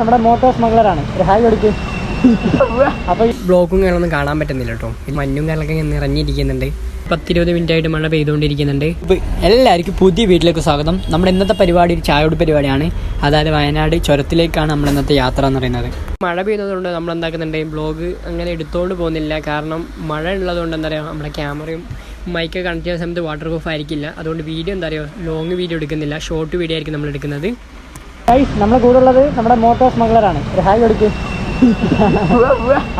നമ്മുടെ മോട്ടോർ സ്മഗ്ലറാണ് ഒരു ഹായ് കൊടുക്ക്. അപ്പോൾ ബ്ലോക്കും കാര്യങ്ങളൊന്നും കാണാൻ പറ്റുന്നില്ല കേട്ടോ. ഈ മഞ്ഞും കാര്യങ്ങളൊക്കെ ഇങ്ങനെ നിറഞ്ഞിരിക്കുന്നുണ്ട്. പത്തിരുപത് മിനിറ്റ് ആയിട്ട് മഴ പെയ്തുകൊണ്ടിരിക്കുന്നുണ്ട്. എല്ലാവർക്കും പുതിയ വീട്ടിലേക്ക് സ്വാഗതം. നമ്മുടെ ഇന്നത്തെ പരിപാടി ഒരു ചായയോട് പരിപാടിയാണ്. അതായത് വയനാട് ചുരത്തിലേക്കാണ് നമ്മൾ ഇന്നത്തെ യാത്ര എന്ന് പറയുന്നത്. മഴ പെയ്തതുകൊണ്ട് നമ്മൾ എന്താക്കുന്നുണ്ട് ബ്ലോഗ് അങ്ങനെ എടുത്തുകൊണ്ട് പോകുന്നില്ല. കാരണം മഴ ഉള്ളതുകൊണ്ട് എന്താ പറയുക നമ്മുടെ ക്യാമറയും മൈക്ക് കണക്ട് ചെയ്യുന്ന സമയത്ത് വാട്ടർ പ്രൂഫ് ആയിരിക്കില്ല. അതുകൊണ്ട് വീഡിയോ എന്താ പറയുക ലോങ് വീഡിയോ എടുക്കുന്നില്ല. ഷോർട്ട് വീഡിയോ ആയിരിക്കും നമ്മൾ എടുക്കുന്നത്. ഗൈസ് നമ്മുടെ കൂടെ ഉള്ളത് നമ്മുടെ മോട്ടോ സ്മഗ്ലറാണ് ഒരു ഹായ് കൊടുക്ക്.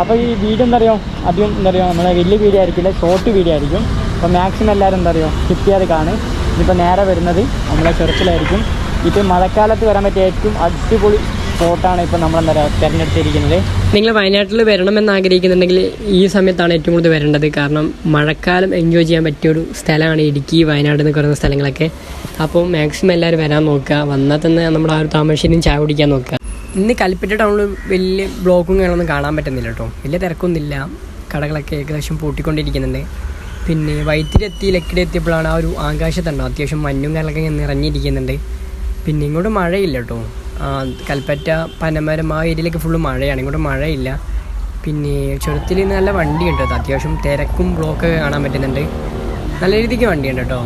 അപ്പോൾ ഈ വീഡിയോ എന്തറിയോ അധികം എന്താ പറയുക നമ്മളെ വലിയ വീഡിയോ ആയിരിക്കില്ല ഷോർട്ട് വീഡിയോ ആയിരിക്കും. അപ്പോൾ മാക്സിമം എല്ലാവരും എന്താ പറയുക സ്കിപ്പ് ചെയ്യാതെ കാണും. ഇതിപ്പോൾ നേരെ വരുന്നത് നമ്മളെ ചെറുപ്പിലായിരിക്കും. ഇപ്പോൾ മഴക്കാലത്ത് വരാൻ പറ്റിയ ഏറ്റവും അടിപൊളി സ്പോട്ടാണ് ഇപ്പോൾ നമ്മളെന്താ പറയുക തിരഞ്ഞെടുത്തിരിക്കുന്നത്. നിങ്ങൾ വയനാട്ടിൽ വരണമെന്ന് ആഗ്രഹിക്കുന്നുണ്ടെങ്കിൽ ഈ സമയത്താണ് ഏറ്റവും കൂടുതൽ വരേണ്ടത്. കാരണം മഴക്കാലം എൻജോയ് ചെയ്യാൻ പറ്റിയൊരു സ്ഥലമാണ് ഇടുക്കി വയനാട് എന്നൊക്കെ പറയുന്ന സ്ഥലങ്ങളൊക്കെ. അപ്പോൾ മാക്സിമം എല്ലാവരും വരാൻ നോക്കുക. വന്നാൽ തന്നെ നമ്മുടെ ആ ഒരു താമരശ്ശേരിയും ചായ കുടിക്കാൻ നോക്കുക. ഇന്ന് കൽപ്പറ്റ ടൗണിൽ വലിയ ബ്ലോക്കും കാര്യങ്ങളൊന്നും കാണാൻ പറ്റുന്നില്ല കേട്ടോ വലിയ തിരക്കൊന്നുമില്ല. കടകളൊക്കെ ഏകദേശം പൂട്ടിക്കൊണ്ടിരിക്കുന്നുണ്ട്. പിന്നെ വൈത്തിരി എത്തി ലക്കിടി എത്തിയപ്പോഴാണ് ആ ഒരു ആകാശത്തുണ്ടോ അത്യാവശ്യം മഞ്ഞും കാലൊക്കെ നിറഞ്ഞിരിക്കുന്നുണ്ട്. പിന്നെ ഇങ്ങോട്ട് മഴയില്ല കേട്ടോ കൽപ്പറ്റ പനമരം ആ ഏരിയയിലേക്ക് ഫുള്ള് മഴയാണ്. ഇങ്ങോട്ട് മഴയില്ല. പിന്നെ ചുരത്തിൽ നല്ല വണ്ടിയുണ്ട് കേട്ടോ. അത്യാവശ്യം തിരക്കും ബ്ലോക്കൊക്കെ കാണാൻ പറ്റുന്നുണ്ട്. നല്ല രീതിക്ക് വണ്ടിയുണ്ട് കേട്ടോ.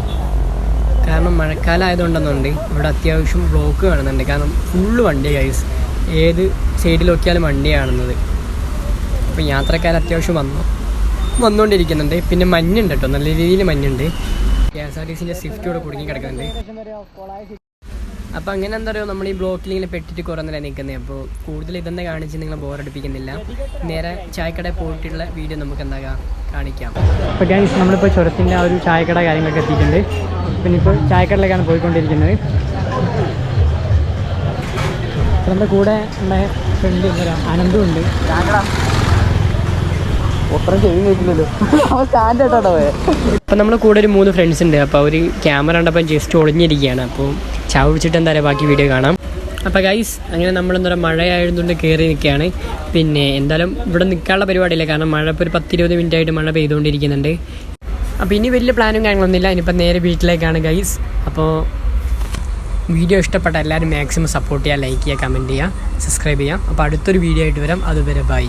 കാരണം മഴക്കാലം ആയതുകൊണ്ടെന്നുണ്ട് ഇവിടെ അത്യാവശ്യം ബ്ലോക്ക് കാണുന്നുണ്ട്. കാരണം ഫുള്ള് വണ്ടി ഗൈസ് ഏത് സൈഡിൽ നോക്കിയാലും വണ്ടി കാണുന്നത്. അപ്പോൾ യാത്രക്കാർ അത്യാവശ്യം വന്നു. വന്നുകൊണ്ടിരിക്കുന്നുണ്ട്. പിന്നെ മഞ്ഞുണ്ട് കേട്ടോ. നല്ല രീതിയിൽ മഞ്ഞുണ്ട്. കെ എസ് ആർ ടി സിന്റെ സ്വിഫ്റ്റ് ഇവിടെ കുടുങ്ങി കിടക്കുന്നുണ്ട്. അപ്പോൾ അങ്ങനെ എന്താ പറയുക നമ്മൾ ഈ ബ്ലോക്കിൽ ഇങ്ങനെ പെട്ടിട്ട് കുറേ നേരം നിൽക്കുന്നത് അപ്പോൾ കൂടുതൽ ഇതെന്നെ കാണിച്ച് നിങ്ങളെ ബോറടിപ്പിക്കുന്നില്ല നേരെ ചായക്കട പോയിട്ടുള്ള വീഡിയോ നമുക്ക് എന്താ കാണിക്കാം. അപ്പോൾ ഗൈസ് നമ്മളിപ്പോൾ ചുരത്തിന്റെ ആ ഒരു ചായക്കട കാര്യങ്ങളൊക്കെ എത്തിയിട്ടുണ്ട്. പിന്നെ ഇപ്പോൾ ചായക്കടയിലേക്കാണ് പോയിക്കൊണ്ടിരിക്കുന്നത്. നമ്മുടെ കൂടെ നമ്മുടെ ഫ്രണ്ട് അനന്തും ഉണ്ട്. ഒപ്പം ചെയ്യും കേട്ടോ അപ്പോൾ നമ്മൾ കൂടെ ഒരു മൂന്ന് ഫ്രണ്ട്സ് ഉണ്ട്. അപ്പോൾ അവർ ക്യാമറ കണ്ടപ്പോൾ ജസ്റ്റ് ഒളിഞ്ഞിരിക്കുകയാണ്. അപ്പോൾ ചായ പിടിച്ചിട്ട് എന്താ പറയുക ബാക്കി വീഡിയോ കാണാം. അപ്പോൾ ഗൈസ് അങ്ങനെ നമ്മളെന്താ പറയുക മഴയായതുകൊണ്ട് കയറി നിൽക്കുകയാണ്. പിന്നെ എന്തായാലും ഇവിടെ നിൽക്കാനുള്ള പരിപാടിയില്ല. കാരണം മഴ ഇപ്പോൾ ഒരു പത്തിരുപത് മിനിറ്റ് ആയിട്ട് മഴ പെയ്തുകൊണ്ടിരിക്കുന്നുണ്ട്. അപ്പോൾ ഇനി വലിയ പ്ലാനും കാര്യങ്ങളൊന്നുമില്ല. ഇനിയിപ്പോൾ നേരെ വീട്ടിലേക്കാണ് ഗൈസ് അപ്പോൾ വീഡിയോ ഇഷ്ടപ്പെട്ട എല്ലാവരും മാക്സിമം സപ്പോർട്ട് ചെയ്യുക ലൈക്ക് ചെയ്യുക കമന്റ് ചെയ്യുക സബ്സ്ക്രൈബ് ചെയ്യുക. അപ്പോൾ അടുത്തൊരു വീഡിയോ ആയിട്ട് വരാം. അതുവരെ ബൈ